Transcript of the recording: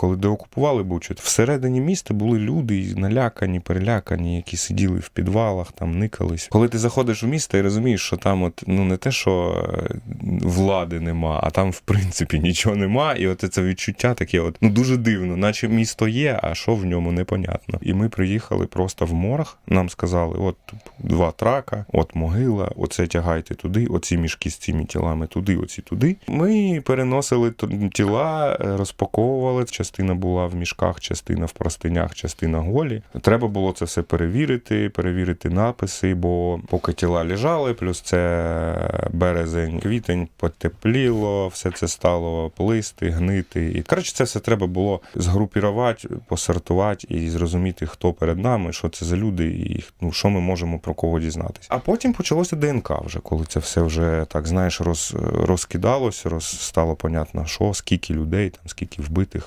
коли деокупували Бучу, всередині міста були люди налякані, перелякані, які сиділи в підвалах, там никались. Коли ти заходиш в місто і розумієш, що там от ну не те, що е, влади нема, а там в принципі нічого нема. І от це відчуття таке, от ну дуже дивно, наче місто є, а що в ньому непонятно. І ми приїхали просто в морг. Нам сказали: от два трака, от могила, оце тягайте туди, оці мішки з цими тілами туди, оці туди. Ми переносили тіла, е, розпаковували. Частина була в мішках, частина в простинях, частина голі. Треба було це все перевірити, перевірити написи, бо поки тіла лежали, плюс це березень, квітень потепліло, все це стало плисти, гнити. І коротше, це все треба було згрупірувати, посортувати і зрозуміти, хто перед нами, що це за люди, і ну, що ми можемо про кого дізнатися. А потім почалося ДНК вже, коли це все вже так знаєш, роз, розкидалось, роз, стало понятно, що, скільки людей, там, скільки вбитих.